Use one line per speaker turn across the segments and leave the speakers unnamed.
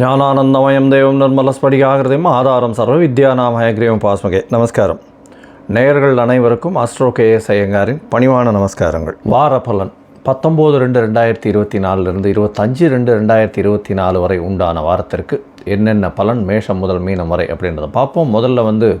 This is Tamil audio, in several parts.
ஞானானந்தமயம் தெய்வம் நிர்மலஸ்படிகாகிருதியும் ஆதாரம் சர்வ வித்யாநாமய கிரீவம் பாஸ்மகே நமஸ்காரம். நேயர்கள் அனைவருக்கும் அஸ்ட்ரோ கே ஐயங்காரின் பணிவான நமஸ்காரங்கள். வார பலன். பத்தொம்போது ரெண்டு ரெண்டாயிரத்தி இருபத்தி நாலுலேருந்து இருபத்தஞ்சு ரெண்டு ரெண்டாயிரத்தி இருபத்தி நாலு வரை உண்டான வாரத்திற்கு என்னென்ன பலன் மேஷம் முதல் மீனம் வரை அப்படின்றத பார்ப்போம். முதல்ல வந்து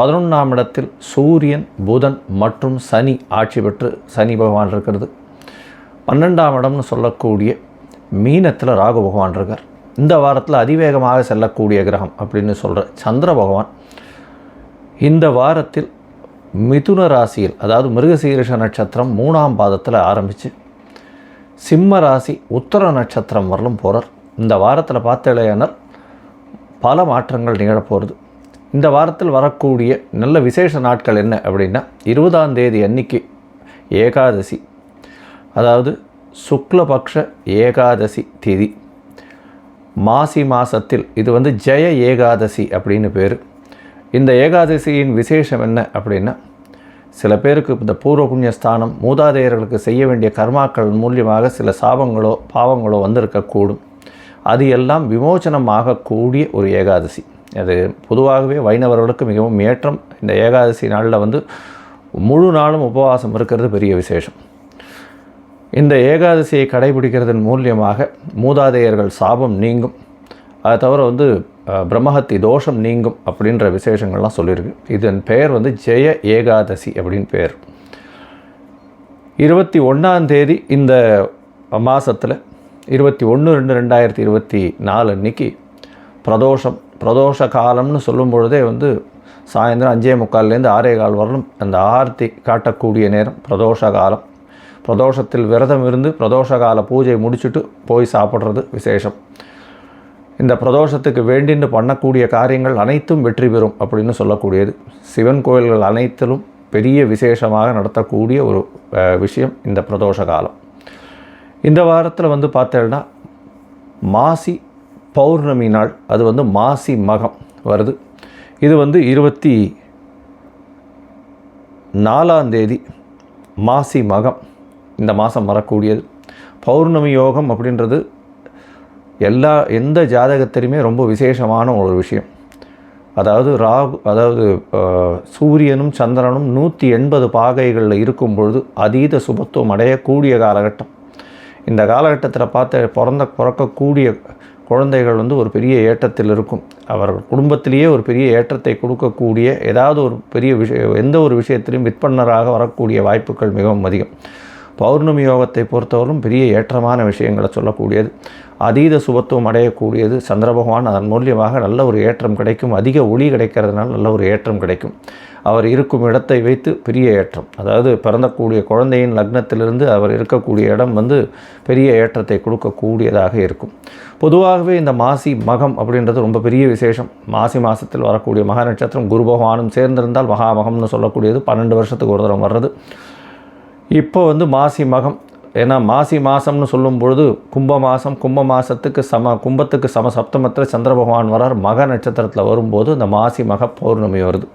பதினொன்றாம் இடத்தில் சூரியன் புதன் மற்றும் சனி ஆட்சி பெற்று சனி பகவான் இருக்கிறது. பன்னெண்டாம் இடம்னு சொல்லக்கூடிய மீனத்தில் ராகு பகவான் இருக்கார். இந்த வாரத்தில் அதிவேகமாக செல்லக்கூடிய கிரகம் அப்படின்னு சொல்கிற சந்திர பகவான் இந்த வாரத்தில் மிதுன ராசியில் அதாவது மிருகசீரிஷ நட்சத்திரம் மூணாம் பாதத்தில் ஆரம்பித்து சிம்ம ராசி உத்தர நட்சத்திரம் வரலும் போகிறார் இந்த வாரத்தில் பார்த்தலையானால் பல மாற்றங்கள் நிகழப்போகிறது இந்த வாரத்தில் வரக்கூடிய நல்ல விசேஷ நாட்கள் என்ன அப்படின்னா இருபதாம் தேதி அன்னைக்கு ஏகாதசி அதாவது சுக்லபக்ஷ ஏகாதசி திதி. மாசி மாசத்தில் இது வந்து ஜெய ஏகாதசி அப்படின்னு பேர். இந்த ஏகாதசியின் விசேஷம் என்ன அப்படின்னா சில பேருக்கு இந்த பூர்வ புண்ணியஸ்தானம் மூதாதையர்களுக்கு செய்ய வேண்டிய கர்மாக்கள் மூலியமாக சில சாபங்களோ பாவங்களோ வந்திருக்கக்கூடும். அது எல்லாம் விமோச்சனம் ஆகக்கூடிய ஒரு ஏகாதசி. அது பொதுவாகவே வைணவர்களுக்கு மிகவும் ஏற்றம். இந்த ஏகாதசி நாளில் வந்து முழு நாளும் உபவாசம் இருக்கிறது பெரிய விசேஷம். இந்த ஏகாதசியை கடைபிடிக்கிறதன் மூலியமாக மூதாதையர்கள் சாபம் நீங்கும். அதை தவிர வந்து பிரம்மஹத்தி தோஷம் நீங்கும் அப்படின்ற விசேஷங்கள்லாம் சொல்லியிருக்கு. இதன் பெயர் வந்து ஜெய ஏகாதசி அப்படின்னு பெயர் இருபத்தி ஒன்றாம் தேதி இந்த மாதத்தில் இருபத்தி ஒன்று ரெண்டு ரெண்டாயிரத்தி இருபத்தி நாலு அன்னைக்கு பிரதோஷம் பிரதோஷ காலம்னு சொல்லும் பொழுதே வந்து சாயந்தரம் அஞ்சே முக்கால்லேருந்து ஆறே கால் வரலும் அந்த ஆர்த்தி காட்டக்கூடிய நேரம் பிரதோஷ காலம் பிரதோஷத்தில் விரதம் இருந்து பிரதோஷ கால பூஜை முடிச்சுட்டு போய் சாப்பிட்றது விசேஷம். இந்த பிரதோஷத்துக்கு வேண்டின்னு பண்ணக்கூடிய காரியங்கள் அனைத்தும் வெற்றி பெறும் அப்படின்னு சொல்லக்கூடியது. சிவன் கோயில்கள் அனைத்திலும் பெரிய விசேஷமாக நடத்தக்கூடிய ஒரு விஷயம் இந்த பிரதோஷ காலம் இந்த வாரத்தில் வந்து பார்த்தேன்னா மாசி பௌர்ணமி நாள் அது வந்து மாசி மகம் வருது. இது வந்து இருபத்தி நாலாம் தேதி மாசி மகம். இந்த மாதம் வரக்கூடியது. பௌர்ணமி யோகம் அப்படின்றது எல்லா எந்த ஜாதகத்திலையுமே ரொம்ப விசேஷமான ஒரு விஷயம். அதாவது ராகு அதாவது சூரியனும் சந்திரனும் நூற்றி எண்பது பாகைகளில் இருக்கும் பொழுது அதீத சுபத்துவம் அடையக்கூடிய காலகட்டம். இந்த காலகட்டத்தில் பார்த்து பிறந்த பிறக்கக்கூடிய குழந்தைகள் வந்து ஒரு பெரிய ஏற்றத்தில் இருக்கும். அவர்கள் குடும்பத்திலேயே ஒரு பெரிய ஏற்றத்தை கொடுக்கக்கூடிய ஏதாவது ஒரு பெரிய விஷயம் எந்த ஒரு விஷயத்திலையும் விற்பனராக வரக்கூடிய வாய்ப்புகள் மிகவும் அதிகம். பௌர்ணமி யோகத்தை பொறுத்தவரையும் பெரிய ஏற்றமான விஷயங்களை சொல்லக்கூடியது. அதீத சுபத்துவம் அடையக்கூடியது. சந்திர பகவான் அதன் மூலியமாக நல்ல ஒரு ஏற்றம் கிடைக்கும். அதிக ஒளி கிடைக்கிறதுனால நல்ல ஒரு ஏற்றம் கிடைக்கும். அவர் இருக்கும் இடத்தை வைத்து பெரிய ஏற்றம். அதாவது பிறந்தக்கூடிய குழந்தையின் லக்னத்திலிருந்து அவர் இருக்கக்கூடிய இடம் வந்து பெரிய ஏற்றத்தை கொடுக்கக்கூடியதாக இருக்கும். பொதுவாகவே இந்த மாசி மகம் அப்படின்றது ரொம்ப பெரிய விசேஷம். மாசி மாதத்தில் வரக்கூடிய மகா நட்சத்திரம் குரு பகவானும் சேர்ந்திருந்தால் மகாமகம்னு சொல்லக்கூடியது பன்னெண்டு வருஷத்துக்கு ஒரு தரம் வர்றது. இப்போ வந்து மாசி மகம். ஏன்னா மாசி மாதம்னு சொல்லும் பொழுது கும்ப மாதம் கும்ப மாதத்துக்கு சம கும்பத்துக்கு சம சப்தமத்தில் சந்திர பகவான் வரார். மக நட்சத்திரத்தில் வரும்போது இந்த மாசி மக பௌர்ணமி வருது.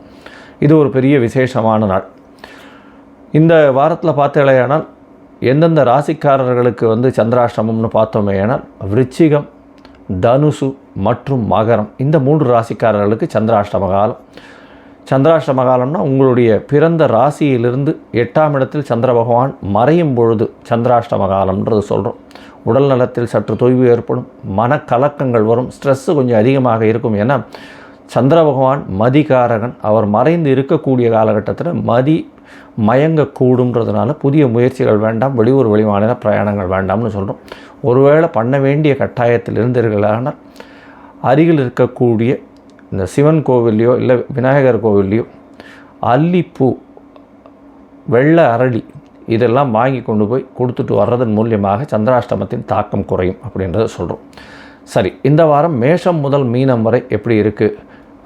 இது ஒரு பெரிய விசேஷமான நாள். இந்த வாரத்தில் பார்த்தேனால் எந்தெந்த ராசிக்காரர்களுக்கு வந்து சந்திராஷ்டமம்னு பார்த்தோமே ஆனால் விருச்சிகம் தனுசு மற்றும் மகரம். இந்த மூன்று ராசிக்காரர்களுக்கு சந்திராஷ்டம காலம். சந்திராஷ்டம காலம்னா உங்களுடைய பிறந்த ராசியிலிருந்து எட்டாம் இடத்தில் சந்திர பகவான் மறையும் பொழுது சந்திராஷ்டம காலம்ன்றது சொல்கிறோம் உடல் நலத்தில் சற்று தொய்வு ஏற்படும் மனக்கலக்கங்கள் வரும் ஸ்ட்ரெஸ்ஸு கொஞ்சம் அதிகமாக இருக்கும். ஏன்னா சந்திர பகவான் மதிகாரகன். அவர் மறைந்து இருக்கக்கூடிய காலகட்டத்தில் மதி மயங்கக்கூடுன்றதுனால புதிய முயற்சிகள் வேண்டாம் வெளியூர் வெளிமாநில பிரயாணங்கள் வேண்டாம்னு சொல்கிறோம் ஒருவேளை பண்ண வேண்டிய கட்டாயத்தில் இருந்தீர்களானால் அருகில் இருக்கக்கூடிய இந்த சிவன் கோவில்லையோ இல்லை விநாயகர் கோவில்லையோ அல்லிப்பூ வெள்ளை அரளி இதெல்லாம் வாங்கி கொண்டு போய் கொடுத்துட்டு வர்றதன் மூலியமாக சந்திராஷ்டமத்தின் தாக்கம் குறையும் அப்படின்றத சொல்கிறோம் சரி இந்த வாரம் மேஷம் முதல் மீனம் வரை எப்படி இருக்குது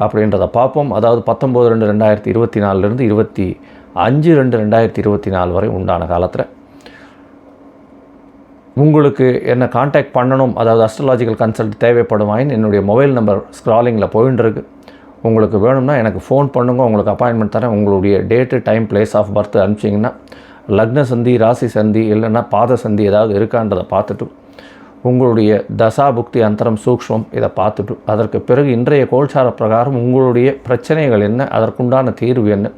அப்படின்றத பார்ப்போம். அதாவது பத்தொம்போது ரெண்டு ரெண்டாயிரத்தி இருபத்தி நாலுலேருந்து இருபத்தி அஞ்சு ரெண்டு ரெண்டாயிரத்தி இருபத்தி நாலு வரை உண்டான காலத்தில். உங்களுக்கு என்ன காண்டாக்ட் பண்ணணும் அதாவது அஸ்ட்ராலாஜிக்கல் கன்சல்ட் தேவைப்படுமாயின் என்னுடைய மொபைல் நம்பர் ஸ்க்ராலிங்கில் போயின்னு உங்களுக்கு வேணும்னா எனக்கு ஃபோன் பண்ணுங்க உங்களுக்கு அப்பாயின்மெண்ட் தரேன். உங்களுடைய date time place of birth அனுப்பிச்சிங்கன்னா லக்ன சந்தி ராசி சந்தி இல்லைன்னா பாத சந்தி ஏதாவது இருக்கான்றதை பார்த்துட்டு உங்களுடைய தசா புக்தி அந்தரம் சூக்ஷ்மம் இதை பார்த்துட்டு அதற்கு பிறகு இன்றைய கோல்சார பிரகாரம் உங்களுடைய பிரச்சனைகள் என்ன அதற்குண்டான தீர்வு என்ன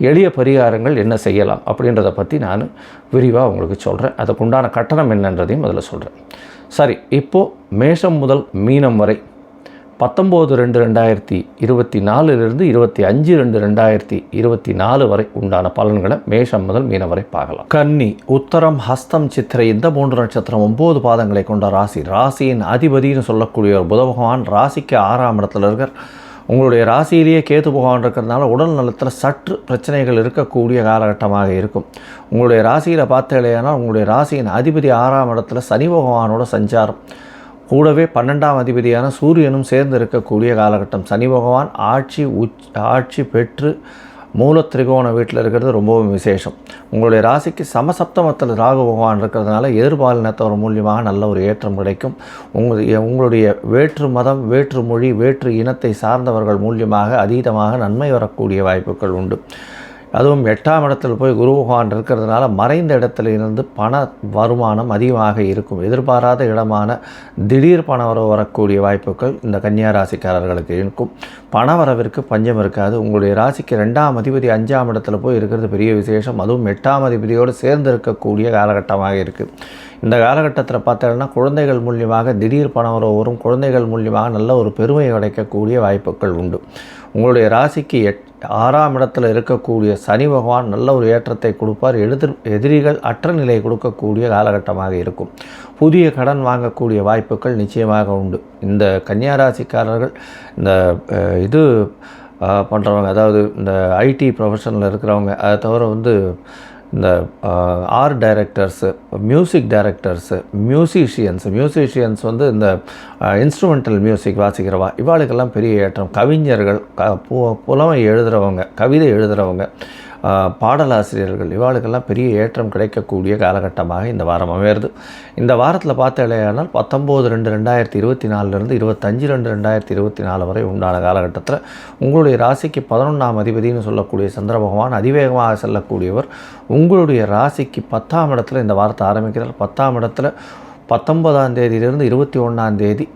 எளிய பரிகாரங்கள் என்ன செய்யலாம் அப்படின்றத பற்றி நான் விரிவாக உங்களுக்கு சொல்கிறேன் அதுக்குண்டான கட்டணம் என்னன்றதையும் அதில் சொல்கிறேன் சரி இப்போது மேஷம் முதல் மீனம் வரை பத்தொம்போது ரெண்டு ரெண்டாயிரத்தி இருபத்தி நாலுலேருந்து இருபத்தி அஞ்சு ரெண்டு ரெண்டாயிரத்தி இருபத்தி நாலு வரை உண்டான பலன்களை மேஷம் முதல் மீனம் வரை பார்க்கலாம். கன்னி உத்தரம் ஹஸ்தம் சித்திரை இந்த மூன்று நட்சத்திரம் ஒம்பது பாதங்களை கொண்ட ராசி. ராசியின் அதிபதினு சொல்லக்கூடிய ஒரு புத பகவான். ராசிக்கு ஆறாம் இடத்துல இருக்கிற உங்களுடைய ராசியிலேயே கேது பகவான் இருக்கிறதுனால உடல் நலத்தில் சற்று பிரச்சனைகள் இருக்கக்கூடிய காலகட்டமாக இருக்கும். உங்களுடைய ராசியில் பார்த்தீங்களேனால் உங்களுடைய ராசியின் அதிபதி ஆறாம் இடத்துல சனி பகவானோட சஞ்சாரம். கூடவே பன்னெண்டாம் அதிபதியான சூரியனும் சேர்ந்து இருக்கக்கூடிய காலகட்டம். சனி பகவான் ஆட்சி உச் ஆட்சி பெற்று மூல திரிகோண வீட்டில் இருக்கிறது ரொம்பவும் விசேஷம். உங்களுடைய ராசிக்கு சமசப்தமத்தில் ராகு பகவான் இருக்கிறதுனால எதிர்பாலினத்தவர் மூலியமாக நல்ல ஒரு ஏற்றம் கிடைக்கும். உங்களுடைய உங்களுடைய வேற்று மதம் வேற்று மொழி வேற்று இனத்தை சார்ந்தவர்கள் மூலியமாக அதீதமாக நன்மை வரக்கூடிய வாய்ப்புகள் உண்டு. அதுவும் எட்டாம் இடத்தில் போய் குரு பகவான் இருக்கிறதுனால மறைந்த இடத்துல இருந்து பண வருமானம் அதிகமாக இருக்கும். எதிர்பாராத இடமான திடீர் பண வரவு வரக்கூடிய வாய்ப்புகள் இந்த கன்னியா ராசிக்காரர்களுக்கு இருக்கும். பண வரவிற்கு பஞ்சம் இருக்காது. உங்களுடைய ராசிக்கு ரெண்டாம் அதிபதி அஞ்சாம் இடத்துல போய் இருக்கிறது பெரிய விசேஷம். அதுவும் எட்டாம் அதிபதியோடு சேர்ந்து இருக்கக்கூடிய காலகட்டமாக இருக்குது இந்த காலகட்டத்தில் பார்த்தோம்னா குழந்தைகள் மூலியமாக திடீர் பண வரும். குழந்தைகள் மூலியமாக நல்ல ஒரு பெருமை கிடைக்கக்கூடிய வாய்ப்புகள் உண்டு. உங்களுடைய ராசிக்கு எட் ஆறாம் இடத்துல இருக்கக்கூடிய சனி பகவான் நல்ல ஒரு ஏற்றத்தை கொடுப்பார். எதிர் எதிரிகள் அற்ற நிலை கொடுக்கக்கூடிய காலகட்டமாக இருக்கும். புதிய கடன் வாங்கக்கூடிய வாய்ப்புகள் நிச்சயமாக உண்டு. இந்த கன்னியாராசிக்காரர்கள் இந்த இது பண்ணுறவங்க அதாவது இந்த ஐடி ப்ரொஃபஷனில் இருக்கிறவங்க அதை தவிர வந்து இந்த art directors music directors musicians musicians வந்து இந்த இன்ஸ்ட்ருமெண்டல் மியூசிக் வாசிக்கிறவா இவாளுக்கெல்லாம் பெரிய ஏற்றம். கவிஞர்கள் க பு புலமை எழுதுகிறவங்க கவிதை எழுதுகிறவங்க பாடலாசிரியர்கள் இவாளுக்கெல்லாம் பெரிய ஏற்றம் கிடைக்கக்கூடிய காலகட்டமாக இந்த வாரம் அமையிறது. இந்த வாரத்தில் பார்த்தாலேயானால் பத்தொம்போது ரெண்டு ரெண்டாயிரத்தி இருபத்தி நாலுலேருந்து இருபத்தஞ்சு ரெண்டு ரெண்டாயிரத்தி இருபத்தி நாலு வரை உண்டான காலகட்டத்தில் உங்களுடைய ராசிக்கு பதினொன்றாம் அதிபதினு சொல்லக்கூடிய சந்திர பகவான் அதிவேகமாக செல்லக்கூடியவர். உங்களுடைய ராசிக்கு பத்தாம் இடத்துல இந்த வாரத்தை ஆரம்பிக்கிறார். பத்தாம் இடத்துல பத்தொன்பதாம் தேதியிலிருந்து இருபத்தி ஒன்றாம் தேதி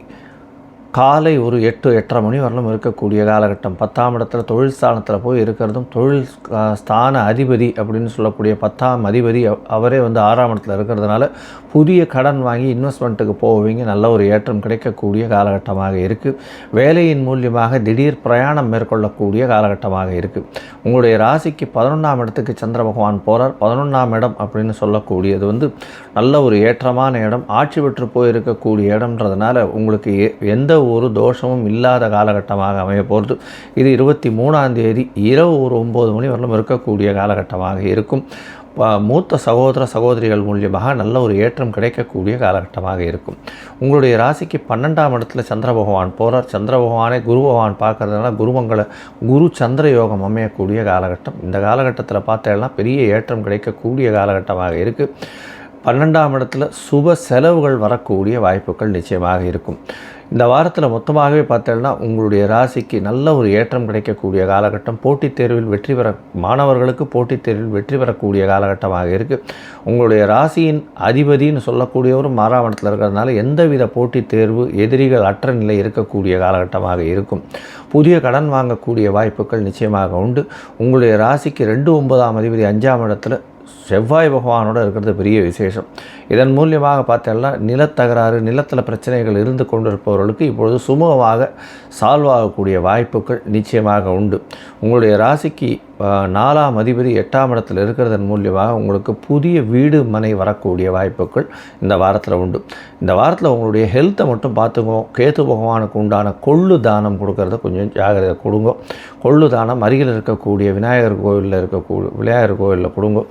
காலை ஒரு எட்டு எட்டரை மணி வரலும் இருக்கக்கூடிய காலகட்டம். பத்தாம் இடத்துல தொழில் ஸ்தானத்தில் போய் இருக்கிறதும் தொழில் ஸ்தான அதிபதி அப்படின்னு சொல்லக்கூடிய பத்தாம் அதிபதி அவரே வந்து ஆறாம் இடத்துல இருக்கிறதுனால புதிய கடன் வாங்கி இன்வெஸ்ட்மெண்ட்டுக்கு போவீங்க. நல்ல ஒரு ஏற்றம் கிடைக்கக்கூடிய காலகட்டமாக இருக்குது வேலையின் மூலியமாக திடீர் பிரயாணம் மேற்கொள்ளக்கூடிய காலகட்டமாக இருக்குது உங்களுடைய ராசிக்கு பதினொன்றாம் இடத்துக்கு சந்திர பகவான் போகிறார் பதினொன்றாம் இடம் அப்படின்னு சொல்லக்கூடியது வந்து நல்ல ஒரு ஏற்றமான இடம். ஆட்சி பெற்று போயிருக்கக்கூடிய இடம்ன்றதுனால உங்களுக்கு எ- எந்த ஒரு தோஷமும் இல்லாத காலகட்டமாக அமைய போகிறது. இது இருபத்தி மூணாம் தேதி இரவு ஒரு ஒம்பது மணி வரலும் இருக்கக்கூடிய காலகட்டமாக இருக்கும். ப- மூத்த சகோதர சகோதரிகள் மூலியமாக நல்ல ஒரு ஏற்றம் கிடைக்கக்கூடிய காலகட்டமாக இருக்கும். உங்களுடைய ராசிக்கு பன்னெண்டாம் இடத்துல சந்திர பகவான் போகிறார் சந்திர பகவானை குரு பகவான் பார்க்கறதுனால குருமங்கள குரு சந்திர யோகம் அமையக்கூடிய காலகட்டம். இந்த காலகட்டத்தில் பார்த்தேன்னா பெரிய ஏற்றம் கிடைக்கக்கூடிய காலகட்டமாக இருக்குது பன்னெண்டாம் இடத்துல சுப செலவுகள் வரக்கூடிய வாய்ப்புகள் நிச்சயமாக இருக்கும். இந்த வாரத்தில் மொத்தமாகவே பார்த்தோம்னா உங்களுடைய ராசிக்கு நல்ல ஒரு ஏற்றம் கிடைக்கக்கூடிய காலகட்டம் போட்டித் தேர்வில் வெற்றி பெற மாணவர்களுக்கு போட்டித் தேர்வில் வெற்றி பெறக்கூடிய காலகட்டமாக இருக்குது உங்களுடைய ராசியின் அதிபதின்னு சொல்லக்கூடியவரும் மாறாவணத்தில் இருக்கிறதுனால எந்தவித போட்டித் தேர்வு எதிரிகள் அற்ற நிலை இருக்கக்கூடிய காலகட்டமாக இருக்கும். புதிய கடன் வாங்கக்கூடிய வாய்ப்புகள் நிச்சயமாக உண்டு. உங்களுடைய ராசிக்கு ரெண்டு ஒன்பதாம் அதிபதி அஞ்சாம் இடத்துல செவ்வாய் பகவானோட இருக்கிறது பெரிய விசேஷம். இதன் மூலியமாக பார்த்தோம்னா நிலத்தகராறு நிலத்தில் பிரச்சனைகள் இருந்து கொண்டிருப்பவர்களுக்கு இப்பொழுது சுமூகமாக சால்வ் ஆகக்கூடிய வாய்ப்புகள் நிச்சயமாக உண்டு. உங்களுடைய ராசிக்கு நாலாம் அதிபதி எட்டாம் இடத்தில் இருக்கிறதன் மூலியமாக உங்களுக்கு புதிய வீடு மனை வரக்கூடிய வாய்ப்புகள் இந்த வாரத்தில் உண்டு. இந்த வாரத்தில் உங்களுடைய ஹெல்த்தை மட்டும் பார்த்துக்கோ. கேத்து பகவானுக்கு உண்டான கொள்ளு தானம் கொடுக்கறத கொஞ்சம் ஜாகிரதை கொடுங்க. கொள்ளு தானம் அருகில் இருக்கக்கூடிய விநாயகர் கோவிலில் இருக்கக்கூடிய விநாயகர் கோவிலில் கொடுங்க.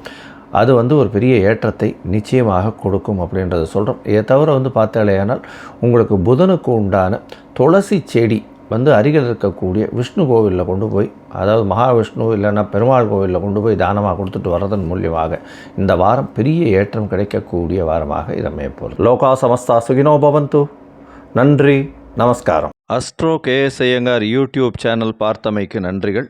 அது வந்து ஒரு பெரிய ஏற்றத்தை நிச்சயமாக கொடுக்கும் அப்படின்றத சொல்கிறோம் இதை தவிர வந்து பார்த்தாலேயானால் உங்களுக்கு புதனுக்கு உண்டான துளசி செடி வந்து அருகில் இருக்கக்கூடிய விஷ்ணு கோவிலில் கொண்டு போய் அதாவது மகாவிஷ்ணு இல்லைன்னா பெருமாள் கோவிலில் கொண்டு போய் தானமாக கொடுத்துட்டு வர்றதன் மூலியமாக இந்த வாரம் பெரிய ஏற்றம் கிடைக்கக்கூடிய வாரமாக இது அமையப்போகுது லோகா சமஸ்தா சுகினோ பவந்து. நன்றி நமஸ்காரம். Astro KS Iyengar YouTube channel பார்த்தமைக்கு நன்றிகள்.